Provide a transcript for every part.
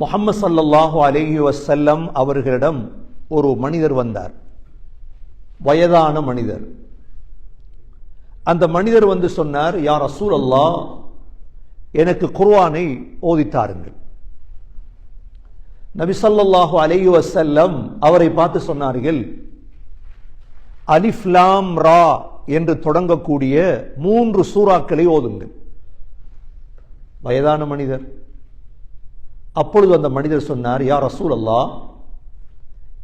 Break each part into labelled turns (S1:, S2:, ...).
S1: முகமது ஸல்லல்லாஹு அலைஹி வசல்லம் அவர்களிடம் ஒரு மனிதர் வந்தார். வயதான மனிதர். அந்த மனிதர் வந்து சொன்னார் யார் அசூல் அல்லா எனக்கு குர்வானை ஓதித்தாருங்கள் நபி ஸல்லல்லாஹு அலைஹி அவரை பார்த்து சொன்னார்கள் அலிஃப்லாம் ரா என்று தொடங்கக்கூடிய மூன்று சூறாக்களை ஓதுங்கள். வயதான மனிதர். அப்பொழுது அந்த மனிதர் சொன்னார் யார் ரசூல் அல்லா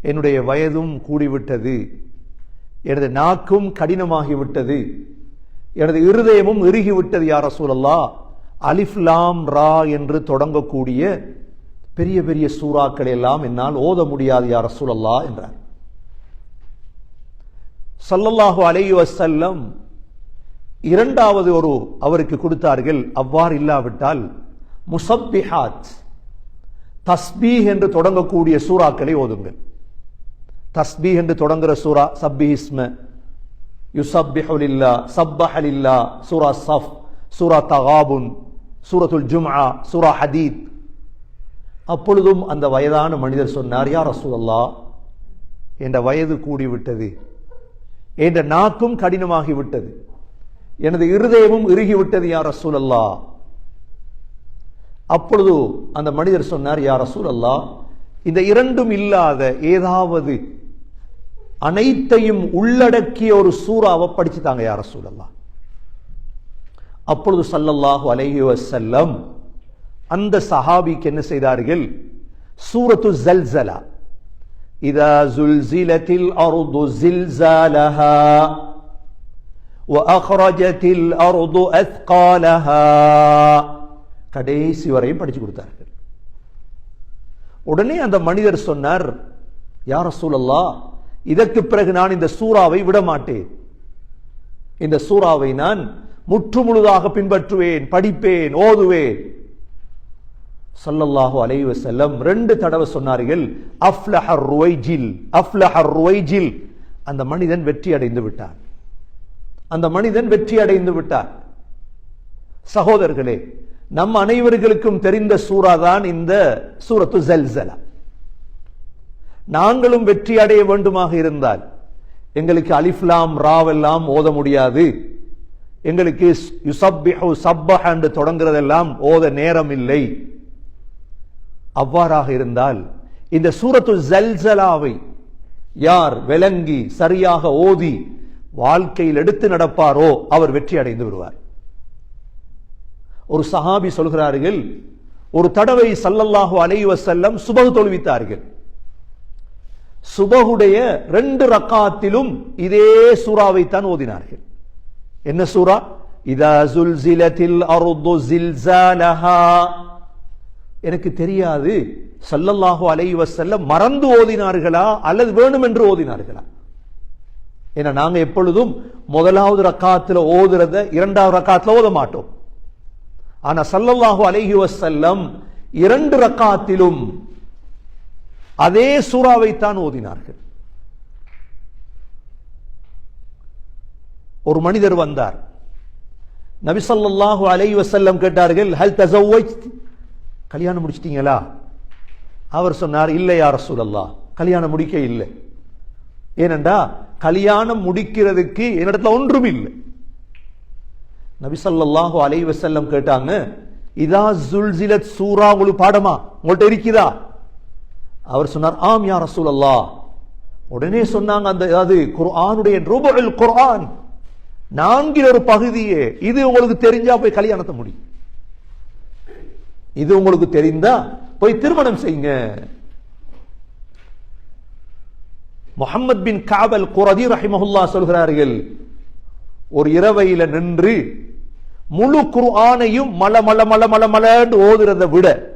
S1: என்னுடைய வயதும் கூடிவிட்டது. எனது நாக்கும் கடினமாகிவிட்டது. எனது இருதயமும் இறுகிவிட்டது யார் ரசூலல்லா அலிஃப்லாம் ரா என்று தொடங்கக்கூடிய பெரிய பெரிய சூறாக்களை எல்லாம் என்னால் ஓத முடியாது யார் ரசூலல்லா என்றார். சல்லல்லாஹு அலையு வஸல்லம் இரண்டாவது ஒரு அவருக்கு கொடுத்தார்கள் அவ்வாறு இல்லாவிட்டால் முசப்பிஹாத் தஸ்பீஹ் என்று தொடங்கக்கூடிய சூறாக்களை ஓதுங்கள். தஸ்பீஹ் என்று தொடங்குற சூரா சப்பி இஸ்ம யுசப்பிஹு லில்லா சூரா சஃப் சூரா தகாபுன் சூரத்துல் ஜும்ஆ சூரா ஹதீத். அப்பொழுதும் அந்த வயதான மனிதர் சொன்னார் யார் ரசூலல்லா என்ற வயது கூடிவிட்டது. என்ற நாக்கும் கடினமாகி விட்டது எனது இருதயமும் இறுகிவிட்டது யார் ரசூலல்லா. அப்பொழுது அந்த மனிதர் சொன்னார் யா ரசூலல்லா இந்த இரண்டும் இல்லாத ஏதாவது அனைத்தையும் உள்ளடக்கிய ஒரு சூறாவை படிச்சுட்டாங்க யார சூழல்லா அப்பொழுது சல்லல்லாஹு அலைஹி வஸல்லம் அந்த சஹாபிக்கு என்ன செய்தார்கள் சூரத்து ஜல்சலா இதா ஜுல்சிலத்தில் அர்து ஜில்சாலஹா وأخرجت الأرض أثقالها கடைசி வரையும் படிச்சு கொடுத்தார்கள் உடனே அந்த மனிதர் சொன்னார் யார சூழல்லா இதற்கு பிறகு நான் இந்த சூறாவை விட மாட்டேன் இந்த சூறாவை நான் முற்று முழுதாக பின்பற்றுவேன் படிப்பேன் ஓதுவேன். சல்லல்லாஹு அலைவ செல்லம் ரெண்டு தடவை சொன்னார்கள் அஃப்லஹர் ருவைஜில் அஃப்லஹர் ருவைஜில். அந்த மனிதன் வெற்றி அடைந்து விட்டான். அந்த மனிதன் வெற்றி அடைந்து விட்டார் சகோதரர்களே நம் அனைவர்களுக்கும் தெரிந்த சூறா தான் இந்த சூரத்து ஜல்சலா. நாங்களும் வெற்றி அடைய வேண்டுமாக இருந்தால் எங்களுக்கு அலிஃப்லாம் ராவெல்லாம் ஓத முடியாது. எங்களுக்கு யுசப்பிஹு சப்பஹ என்று தொடங்குறதெல்லாம் ஓத நேரம் இல்லை. அவ்வாறாக இருந்தால் இந்த சூரத்து ஜல்சலாவை யார் விளங்கி சரியாக ஓதி வாழ்க்கையில் எடுத்து நடப்பாரோ அவர் வெற்றி அடைந்து விடுவார். ஒரு சஹாபி சொல்கிறார்கள் ஒரு தடவை சல்லல்லாஹு அலைவ செல்லம் சுபகு தொழுவித்தார்கள். சுபகுடைய ரெண்டு ரக்காத்திலும் இதே சூறாவை தான் ஓதினார்கள். என்ன சூறா? இதா ஜுல்சிலத்தில் அர்து ஜில்சாலஹா எனக்கு தெரியாது சல்லல்லாஹு அலைவ செல்லம் மறந்து ஓதினார்களா அல்லது வேணும் என்று ஓதினார்களா? ஏன்னா நாங்க எப்பொழுதும் முதலாவது ரக்காத்துல ஓதுறத இரண்டாவது ரக்காத்துல ஓத மாட்டோம். ஆனா சல்லல்லாஹு அலஹி வசல்லம் இரண்டு ரக்காத்திலும் அதே சூறாவைத்தான் ஓதினார்கள். ஒரு மனிதர் வந்தார். நபி ஸல்லல்லாஹு அலைஹி வஸல்லம் கேட்டார்கள் ஹல் தஸவ்வஜ் கல்யாணம் முடிச்சிட்டீங்களா? அவர் சொன்னார் இல்லை யார் சூழல்லா கல்யாணம் முடிக்க இல்லை. ஏனென்றா கல்யாணம் முடிக்கிறதுக்கு என்னிடத்துல ஒன்றும் இல்லை. நபிசல்லாஹு அலை வசல்லம் கேட்டாங்க இதா ஜுல்சிலத் சூரா உங்களுக்கு பாடமா? உங்கள்கிட்ட இருக்குதா அவர் சொன்னார் ஆம் யார் ரசூல் அல்லா உடனே சொன்னாங்க அந்த அது குர்ஆனுடைய ரூபுல் குர்ஆன் நான்கில் ஒரு பகுதியே இது உங்களுக்கு தெரிஞ்சா போய் கல்யாணத்தை முடியும். இது உங்களுக்கு தெரிந்தா போய் திருமணம் செய்யுங்க. முகமது பின் காவல் குரதி ரஹிமஹுல்லா சொல்கிறார்கள் ஒரு இரவையில நின்று முழு குர்ஆனையும் மல மல மல மல மலன்னு ஓதுறதை விட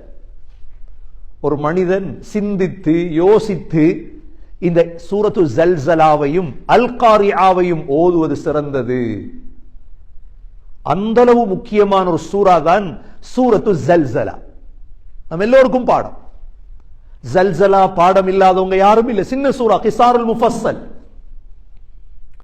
S1: ஒரு மனிதன் சிந்தித்து யோசித்து இந்த சூரத்து ஜல்சலாவையும் அல்காரியாவையும் ஓதுவது சிறந்தது. அந்த அளவு முக்கியமான ஒரு சூறா தான் சூரத்து ஜல்சலா. நம்ம எல்லோருக்கும் பாடம். ஜல்சலா பாடம் இல்லாதவங்க யாரும் இல்லை. சின்ன சூறா கிசாருல் முஃபஸ்ஸல்.